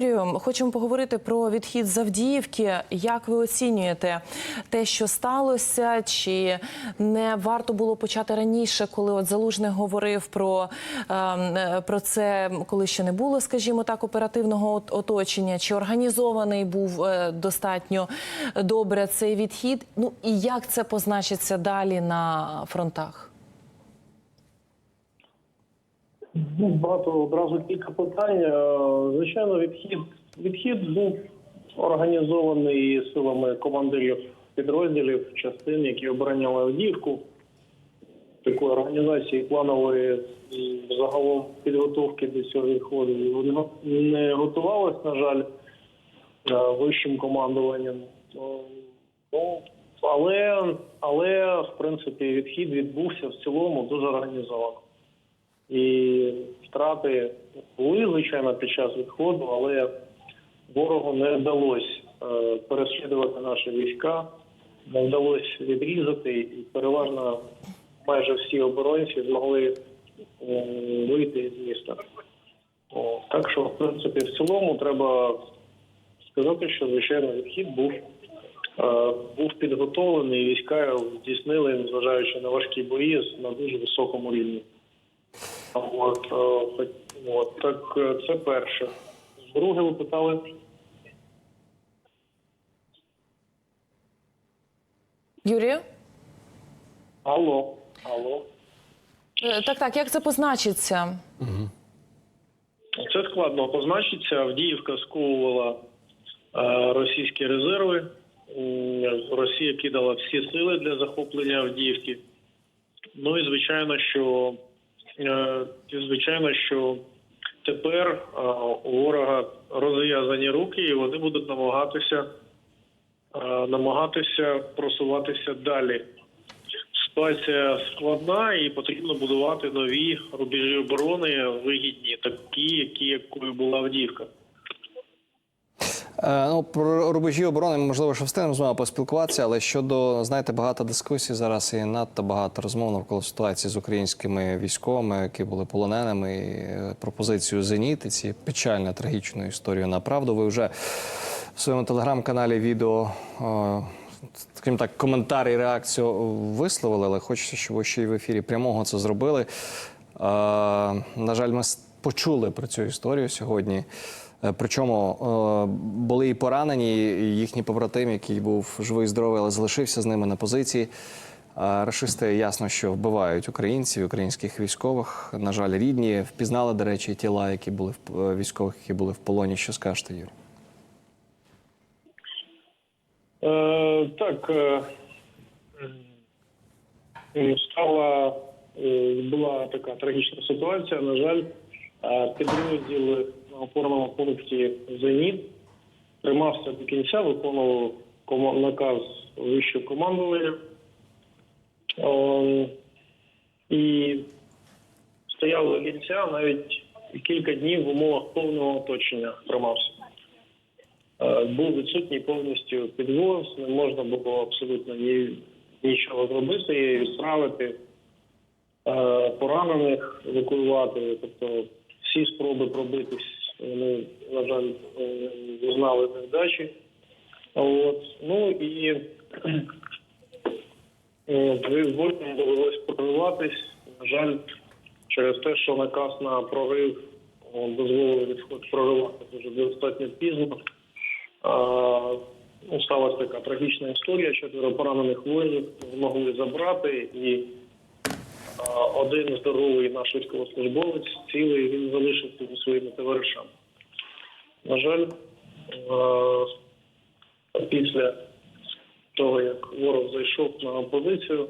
Юрію, хочемо поговорити про відхід з Авдіївки. Як ви оцінюєте те, що сталося? Чи не варто було почати раніше, коли от Залужний говорив про, е, про це, коли ще не було, скажімо так, оперативного оточення? Чи організований був е, достатньо добре цей відхід? Ну і як це позначиться далі на фронтах? Ну, багато одразу кілька питань. Е, Звичайно, відхід відхід був організований силами командирів підрозділів частин, які обороняли Авдіївку. Такої організації планової загалом підготовки до цього відходу не не готувалось, на жаль, е, вищим командуванням. Е, Ну, але, але в принципі відхід відбувся в цілому дуже організовано. І втрати були, звичайно, під час відходу, але ворогу не вдалося е, переслідувати наші війська, не вдалося відрізати, і переважно майже всі оборонці змогли е, вийти з міста. О, так що, в принципі, в цілому треба сказати, що звичайно відхід був, е, був підготовлений, війська здійснили, незважаючи на важкі бої на дуже високому рівні. От, е, так- от так е, це перше. Друге, ви питали. Юрію? Алло, алло. Е, Так, так, як це позначиться? Це складно позначиться. Авдіївка сковувала е, російські резерви. Росія кидала всі сили для захоплення Авдіївки. Ну і звичайно, що і звичайно, що тепер е, у ворога розв'язані руки, і вони будуть намагатися е, намагатися просуватися далі. Ситуація складна і потрібно будувати нові рубежі оборони вигідні, такі, які якою була Авдіївка. Е, Ну, про рубежі оборони можливо, ще встигнемо з вами поспілкуватися, але щодо, знаєте, багато дискусій зараз і надто багато розмов навколо ситуації з українськими військовими, які були полоненими, і е, пропозицію «Зеніт» і ці печально трагічну історію на правду. Ви вже в своєму телеграм-каналі відео, е, скажімо так, коментар і реакцію висловили, але хочеться, щоб ви ще й в ефірі прямого це зробили. На жаль, ми почули про цю історію сьогодні. Е, Причому е, були і поранені, і їхній побратим, який був живий, здоровий, але залишився з ними на позиції. Рашисти ясно, що вбивають українців, українських військових. На жаль, рідні впізнали, до речі, тіла, які були в е, військових, які були в полоні. Що скажете, Юрій? Е, так, стала була така трагічна ситуація. На жаль, е, підрозділ на опорному пункті Зеніт тримався до кінця, виконував наказ вищого командування. Е, і стояв до кінця навіть кілька днів в умовах повного оточення тримався. Е, був відсутній повністю підвоз, не можна було абсолютно ні, нічого зробити, відправити е, поранених, евакуювати. Тобто всі спроби пробитись, вони, на жаль, е, зазнали невдачі. От. Ну і е, потім довелось прориватись. На жаль, через те, що наказ на прорив дозволив відход проривати дуже достатньо пізно. Ну, сталася така трагічна історія. Чотири поранених воїнів змогли забрати, і один здоровий наш військовослужбовець цілий він залишився зі своїми товаришами. На жаль, після того, як ворог зайшов на позицію,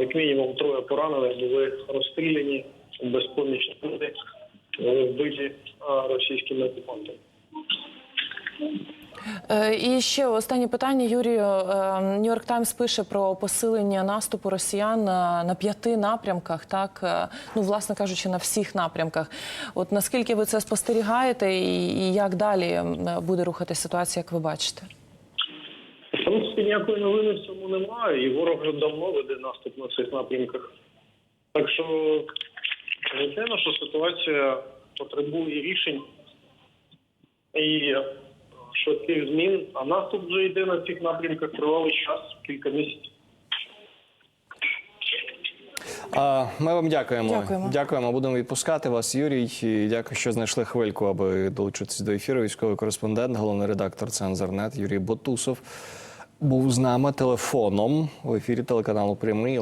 як мінімум троє поранених були розстріляні безпомічні люди, були вбиті російськими окупантами. Е, І ще останнє питання, Юрію. Нью-Йорк Таймс пише про посилення наступу росіян на, на п'яти напрямках, так е, ну власне кажучи, на всіх напрямках. От наскільки ви це спостерігаєте, і, як далі буде рухати ситуація, як ви бачите? Принципі, ніякої новини в цьому немає, і ворог вже давно веде наступ на цих напрямках. Так що, звичайно, що ситуація потребує рішень. і швидких змін. А наступ вже йде на цих напрямках тривалий час, кілька місяців. Ми вам дякуємо. Дякуємо. Дякуємо. Будемо відпускати вас, Юрій. І дякую, що знайшли хвильку, аби долучитися до ефіру. Військовий кореспондент, головний редактор Цензорнет Юрій Ботусов був з нами телефоном в ефірі телеканалу Прямий.